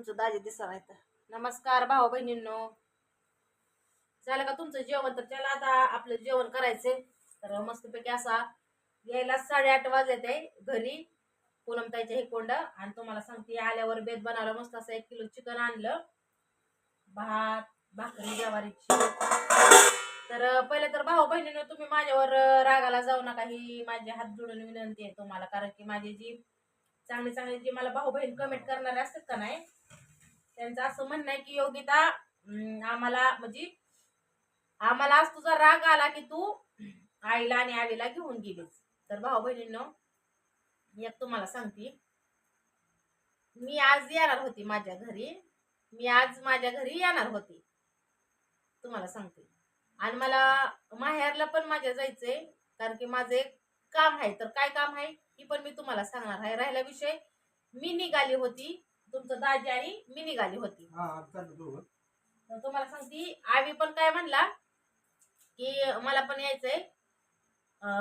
तुमचं दाजी दिसा नाही तर नमस्कार भाऊ बहिणींनो. झालं का तुमचं जेवण? तर त्याला आता आपलं जेवण करायचंय. तर मस्तपैकी असा यायला साडेआठ वाजत आहे घरी. पूनमताईच्या हे कोंड. आणि तुम्हाला सांगते आल्यावर बेत बनवलं मस्त असं एक किलो चिकन आणलं. भात भाकरी ज्वारीची. तर पहिले तर भाऊ बहिणीनं तुम्ही माझ्यावर रागाला जाऊ नका. ही माझे हात जोडून विनंती आहे तुम्हाला. कारण की माझी जी चांगले चांगले जे मला भाऊ बहीण कमेंट करणारे असतात का नाही त्यांचं असं म्हणणं आहे की योगिता आम्हाला म्हणजे आम्हाला आज तुझा राग आला की तू आईला आणि आईला घेऊन गेलीस. तर भाऊ बहिणींनो एक तुम्हाला सांगते. मी आज येणार होती माझ्या घरी. मी आज माझ्या घरी येणार होती. तुम्हाला सांगते. आणि मला माहेरला पण माझ्या जायचंय कारण की माझं एक काम आहे. तर काय काम आहे? ही पण मी तुम्हाला सांगणार आहे. राहिला विषय. मी निघाली होती. तुमचं दाजी आणि मी निघाली होती. हा तर तुम्हाला सांगते आवी पण काय म्हणला की मला पण यायचंय.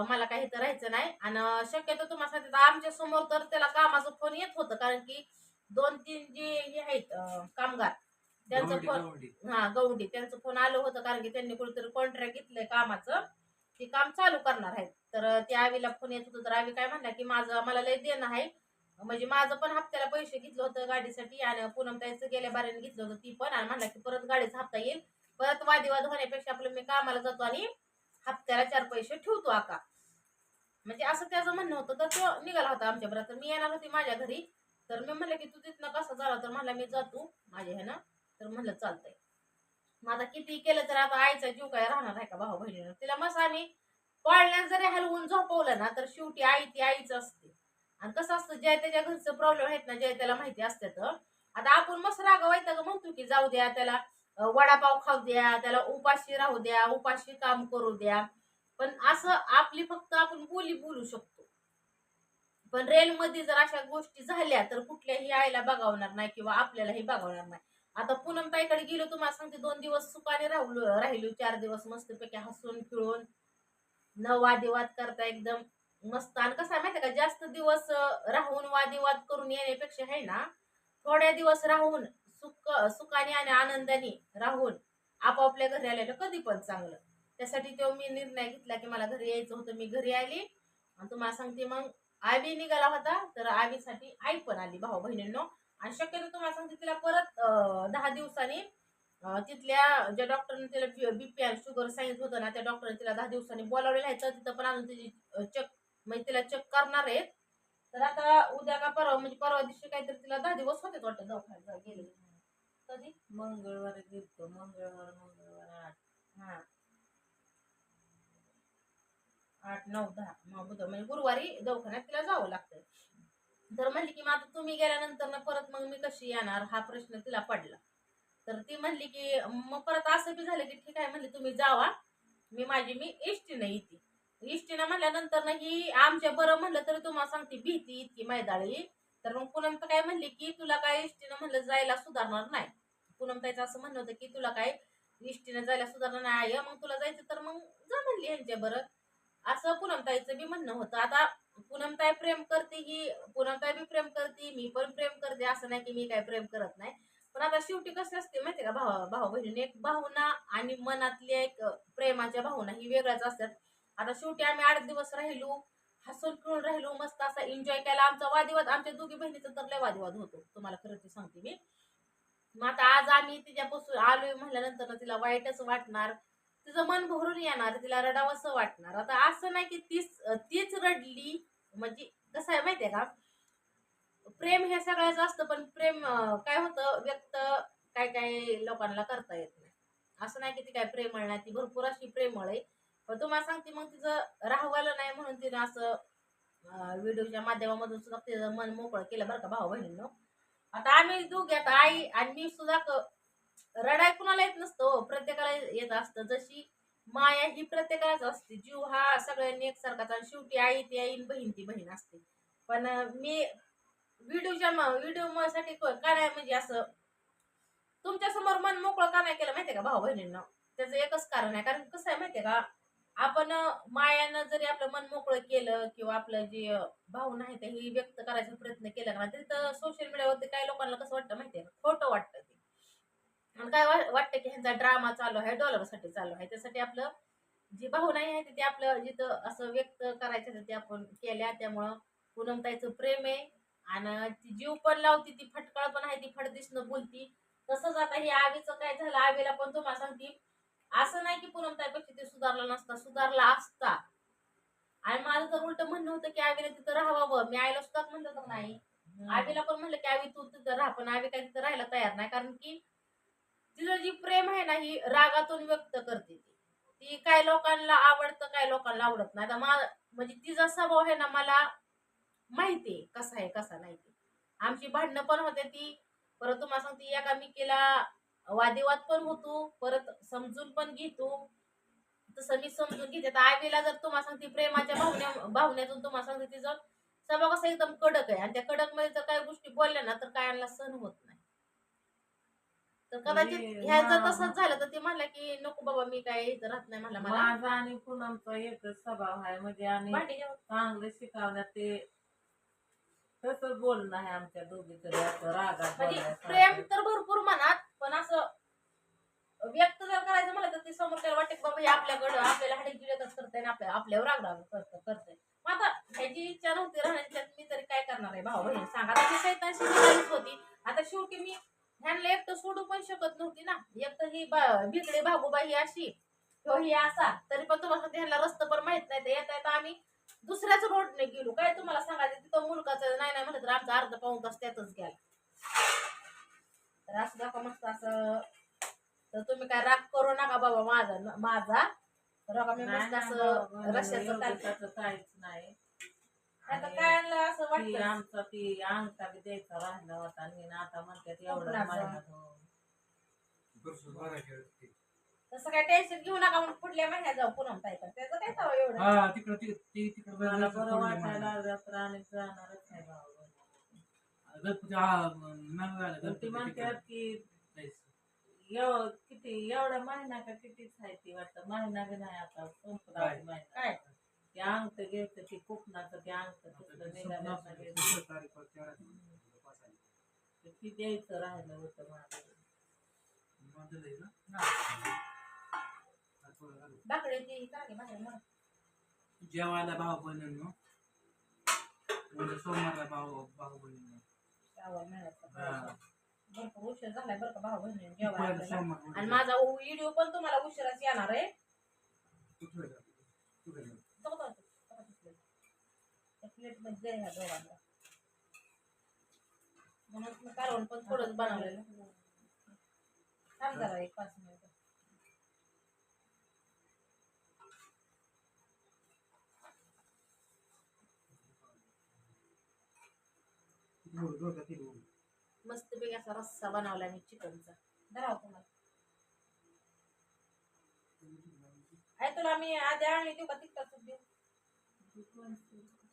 मला काही तर राहायचं नाही. आणि शक्यतो तुम्हाला सांगते आमच्यासमोर तर त्याला कामाचा फोन येत होतं. कारण की दोन तीन जे हे आहेत कामगार त्यांचं गवंडी, फोन गवंडी. हा गौंडी. त्यांचं फोन आलं होतं. कारण की त्यांनी कुठेतरी कॉन्ट्रॅक्ट घेतलंय कामाचं. ते काम चालू करणार आहेत. तर त्या आवीला फोन येत होतो तर आवी काय म्हणला की माझं मला लय देणं आहे. म्हणजे माझं पण हप्त्याला पैसे घेतलं होतं गाडीसाठी आणि पूनम ताईचं गेल्या बाऱ्याने घेतलं होतं ती पण. आणि म्हणला की परत गाडीचा हप्ता येईल. परत वादिवाद होण्यापेक्षा आपलं मी कामाला जातो आणि हप्त्याला चार पैसे ठेवतो आका. म्हणजे असं त्याचं म्हणणं होतं. तर तो निघाला होता आमच्या बरोबर तर मी येणार होती माझ्या घरी. तर मी म्हणलं की तू तिथनं कसं झाला? तर म्हणला मी जातो माझ्या ह्यानं. तर म्हणलं चालतंय. मग आता किती केलं तर आता आईचा जीव काय राहणार आहे का भाऊ बहिणीनं? तिला मस्त आम्ही पाळण्यात जरी हलवून झोपवलं ना तर शेवटी आई ती आईच असते. आणि कसं असतं ज्या त्याच्या घरचं प्रॉब्लेम आहेत ना ज्या त्याला माहिती असतात आता आपण मस्त रागवायचं का म्हणतो की जाऊ द्या त्याला वडापाव खाऊ द्या त्याला उपाशी राहू द्या उपाशी काम करू द्या. पण असं आपली फक्त आपण बोली बोलू शकतो. पण रेलमध्ये जर अशा गोष्टी झाल्या तर कुठल्याही आईला बघावणार नाही किंवा आपल्यालाही बघावणार नाही. आता पूनम ताईकडे गेलो तुम्हाला सांगते दोन दिवस सुखाने राहलो राहिलो चार दिवस मस्तपैकी हसून फिळून न वादिवाद करता एकदम मस्त. आणि कसं आहे माहिती का जास्त दिवस राहून वादिवाद करून येण्यापेक्षा आहे ना थोड्या दिवस राहून सुख सुखाने आणि आनंदाने राहून आपापल्या घरी आलेलं कधी पण चांगलं. त्यासाठी तो मी निर्णय घेतला की मला घरी यायचं होतं मी घरी आली. आणि तुम्हाला सांगते मग आवी निघाला होता तर आवीसाठी आई पण आली भाऊ बहिणींनो आणि शक्यतो तुम्हाला सांगते तिला परत दहा दिवसांनी तिथल्या ज्या डॉक्टरने तिला बीपी आणि शुगर सांगितलं होतं ना त्या डॉक्टरने तिला दहा दिवसांनी बोलावलेलं आहे. तर तिथं पण आणून तिची चेक म्हणजे तिला चेक करणार आहेत. तर आता उद्या का परवा म्हणजे परवा दिवशी काहीतरी तिला दहा दिवस होते वाटतं दवाखान्यात गेले कधी? मंगळवारी गेलतो मंगळवार मंगळवार आठ. हा. आठ नऊ दहा. मग बुध म्हणजे गुरुवारी दवाखान्यात तिला जावं लागतं तर म्हणली की मग आता तुम्ही गेल्यानंतर ना परत मग मी कशी येणार? हा प्रश्न तिला पडला. तर ती म्हणली की मग परत असं बी झालं की ठीक आहे म्हणली तुम्ही जावा. मी माझी मी एसटीनं येते. इष्टीनं म्हणल्यानंतर ना ही आमच्या बरं म्हणलं तरी तुम्हाला सांगते भीती इतकी मैदाळी. तर मग पुनम तर काय म्हणली की तुला काय इष्टीनं म्हणलं जायला सुधारणार नाही. पूनम ताईचं असं म्हणणं होतं की तुला काय इष्टीनं जायला सुधारणार नाही आहे मग तुला जायचं तर मग जा म्हणली यांच्या बरं. असं पूनमताईचं बी म्हणणं होतं. आता पूनमताई प्रेम करते ही पूनमताई बी प्रेम करते मी पण प्रेम करते असं नाही की मी काय प्रेम करत नाही. पण आता शेवटी कसं असते माहितीये का भाऊ भाऊ बहिणीने एक भावना आणि मनातल्या एक प्रेमाच्या भावना ही वेगळ्याच असतात. आता शेवटी आम्ही आठ दिवस राहिलो हसून खेळून राहिलो मस्त असा एन्जॉय केला. आमचा वादिवाद आमच्या दोघी बहिणीचा तर लय वादिवाद होतो तुम्हाला खरं ते सांगते मी. मग आता आज आम्ही तिच्यापासून आलोय म्हणल्यानंतर तिला वाईटच वाटणार तिचं मन भरून येणार तिला रडावंसं वाटणार. आता असं नाही की तीच तीच रडली म्हणजे कसं आहे माहितीये का? प्रेम हे सगळ्याच असतं पण प्रेम काय होतं? व्यक्त काय काय लोकांना करता येत नाही. असं नाही की ती काय प्रेमळ नाही ती भरपूर अशी प्रेमळ आहे. पण तुम्हाला सांगते मग तिचं राहवालं नाही म्हणून तिनं असं व्हिडिओच्या माध्यमामधून सुद्धा तिचं मन मोकळं केलं बरं का भाऊ बहिणींनो? आता आम्ही दोघे आता आई आणि मी सुद्धा क- रडाय कुणाला येत नसतो हो. प्रत्येकाला येत असतं. जशी माया ही प्रत्येकालाच असते. जीव हा सगळ्यांनी एकसारखाच आणि शेवटी आई ती आई आणि बहीण ती बहीण असते. पण मी व्हिडिओच्या व्हिडिओ साठी क- का नाही म्हणजे असं तुमच्यासमोर मन मोकळं का नाही केलं माहितीये का भाऊ बहिणींना त्याचं एकच कारण आहे. कारण कसं आहे माहितीये का आपण मायानं जरी आपलं मन मोकळं केलं किंवा आपलं जे भावना आहे ते ही व्यक्त करायचा प्रयत्न केला का तरी तर सोशल मीडियावरती काही लोकांना कसं वाटतं माहितीये का? खोटं वाटतं. आणि काय वाटतं की ह्यांचा ड्रामा चालू आहे डॉलरसाठी चालू आहे. त्यासाठी आपलं जी भावना आहे ते आपलं जिथं असं व्यक्त करायचं ते आपण केल्या. त्यामुळं पूनमताईचं प्रेम आहे आणि ती जीव पण लावती ती फटकळ पण आहे ती फडदिसनं बोलती. तसंच आता हे आवीचं काय झालं आवीला पण तुम्हाला सांगते. असं नाही की पूनमताईपेक्षा ते सुधारला नसता सुधारला असता. आणि माझं तर उलट म्हणणं होतं की आवीला तिथं राहावं. मी आईला सुद्धा म्हणलं तर नाही. आवीला पण म्हणलं की आवी तू तिथं राहा. पण आवी काही तिथं राहायला तयार नाही. कारण की तिचं जी प्रेम आहे ना ही रागातून व्यक्त करते ती. ती काय लोकांना आवडतं काय लोकांना आवडत नाही. आता म्हणजे तिचा स्वभाव आहे ना मला माहिती आहे कसा आहे कसा नाही ते. आमची भांडणं पण होते ती. परत तुम्हाला सांगते एकामेकीला वादिवाद पण होतो. परत समजून पण घेतो. तसं मी समजून घेते. तर आईला जर तुम्हाला सांगते प्रेमाच्या भावन्या भावनेतून तुम्हाला सांगते तिचं स्वभाव कसा एकदम कडक आहे. आणि त्या कडकमध्ये जर काही गोष्टी बोलल्या ना तर कायांना सण होत नाही. तर कदाचित ह्याचं तसंच झालं तर ते म्हणलं की नको बाबा मी काय इथं राहत नाही म्हणलं मला. माझा आणि पूनमचा एकच स्वभाव आहे म्हणजे आणि भांडी. चांगलं शिकवण्यात ते तसंच बोलणं आहे आमच्या दोघीचं असं रागात म्हणजे बोलण्यासारखं. प्रेम तर भरपूर मनात पण असं व्यक्त जर करायचं म्हणलं तर ते समोर त्याला वाटतं की बाबा हे आपल्याकडं आपल्याला हाडीची लगत करते आपल्या आपल्यावर रागराग करत करते मग आता ह्याची इच्छा नव्हती राहण्याची त्यात मी तरी काय करणार आहे? भाऊ बहीण सांगा. आता ती सैतानशी निघालीच होती. आता शेवटी मी ह्यांना एकटं सोडू पण शकत नव्हती ना. एक तर ही भिकडे भागोबा ही अशी किंवा ही असा. तरी पण तुम्हाला ह्यांना रस्ता पण माहीत नाही तर येता येता आम्ही दुसऱ्याच रोडने गेलो. काय तुम्हाला सांगायचं? तिथं मुलगाचं नाही नाही म्हणलं तर आमचा अर्धा पाऊन तास त्यातच गेला. तर असं दाखवा मस्त असं. तर तुम्ही काय राग करू नका बाबा माझा माझा. तर मी मस्त असं बाबा, रश्याचं काहीच नाही. आता आणि काय आणलं असं ती वाटतं आमचा ती अंगठा बी द्यायचा राहिला होता आणि आता म्हणतात एवढं कोकणाचा. हो. तसं काय टेन्शन घेऊ नका म्हणून पुढल्या महिन्यात जाऊ पुन्हा ताईकडे त्याचं काय चालू एवढं हा तिकडं ती ती तिकडं मला जायचं बरं सोडलं वाटायला मला. लागलं तर आणि जाणारच नाही भाऊ गणपती हा नवीन आलं पण ती गणपती म्हणतात तिकडं की जायचं. एव किती एवढा महिना का कितीच आहे ती वाटतं महिना बी नाही आता संपला काय? महिना काय ते अंगठ घ्यायचं ते कोकणाचं ते अंगठ तिथलं ते निघालं संपलं आता असेल. घ्यायचं. ते ती द्यायचं राहिलं होतं माझं मधलं आहे ना? थोडं घालू. बाकडे ती चांगली बाहेर म्हणा. जेवायला भाऊ बहिणींनो म्हणजे सोमवारला भाऊ भाऊ बहिणींनो श्रावण हा. भरपूर उशीर झालाय बरं का भाऊ बहिणी जेवायला सोमवार आणि माझा व्हिडिओ पण तुम्हाला उशिराच येणार आहे तू प्लेटमध्ये ह्या म्हणून कालवण पण थोडंच बनवलेलं थांब जरा एक पाच मिनिट मस्त पैकी असा रस्सा बनवलाय मी चिकनचा. धराव हो तुम्हाला. तुला मी आधी आणली देऊ का तिखटाचं देऊ?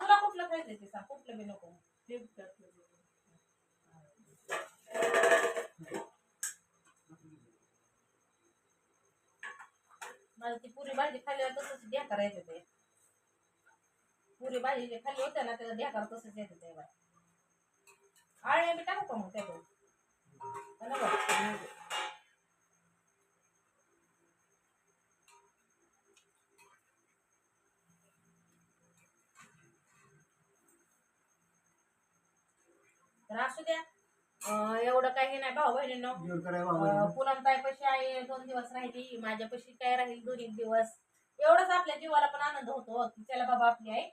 तुला कुठलं खायचं ते सांग, कुठलं बी नको. मला ती पुरी भाजी खाल्ल्यावर तसंच ढ्या करायचं ते? पुरी भाजी जे खाल्ली होत्या ना, त्याला ढ्या करा तसंच येतं ते बाय आळे बी टाकू का मग त्याच्यात तर असू द्या. अं, एवढं काही नाही भाऊ बहिणींनो. जेवण करायला. पुनम ताईपाशी आहे दोन दिवस राहिली माझ्यापाशी काय राहील दोन एक दिवस. एवढंच आपल्या जीवाला पण आनंद होतो की चला बाबा आपली आई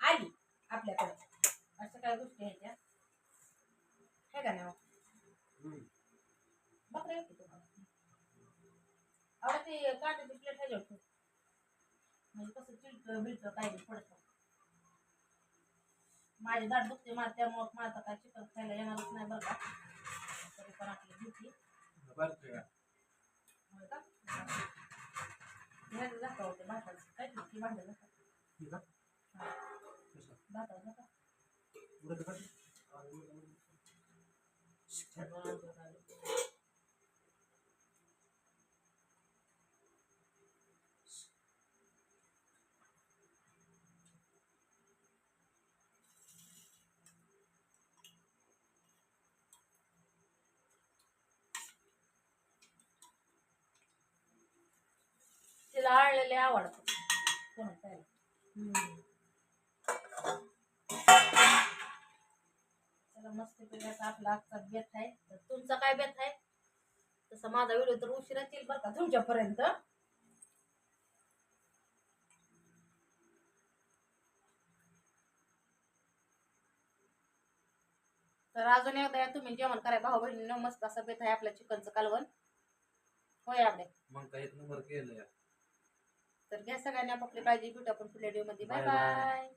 आली आपल्याकडे. अशा काय गोष्टी आहेत त्या. है का नाही हम्म. बकरे येते तुम्हाला? आवडत कांद्याची प्लेट ह्याच्यावर ठेव. म्हणजे कसं चिलट बिलट काय बी पडतं. माझी दाट दुखते मला त्यामुळं मला काय चिकन खायला येणारच नाही बरं का तरी पण आपली भीती? भांडं भाताचं. काय भांडं? भाताचं का? जाळलेले आळलेले चला मस्त पिण्याचा आपला आजचा बेत आहे. तर तुमचा काय बेत आहे? तसं माझा व्हिडिओ तर उशिराच येईल बरं का तुमच्यापर्यंत? तर अजून एकदा या तुम्ही जेवण करा. भाऊ बहिणीनं मस्त असं बेत आहे आपल्या चिकनचं कालवण. होय आपले मग काही नंबर केलं तर घ्या सगळ्यांनी आपापली काळजी भेटू आपण पुढल्या व्हिडिओमध्ये बाय. बाय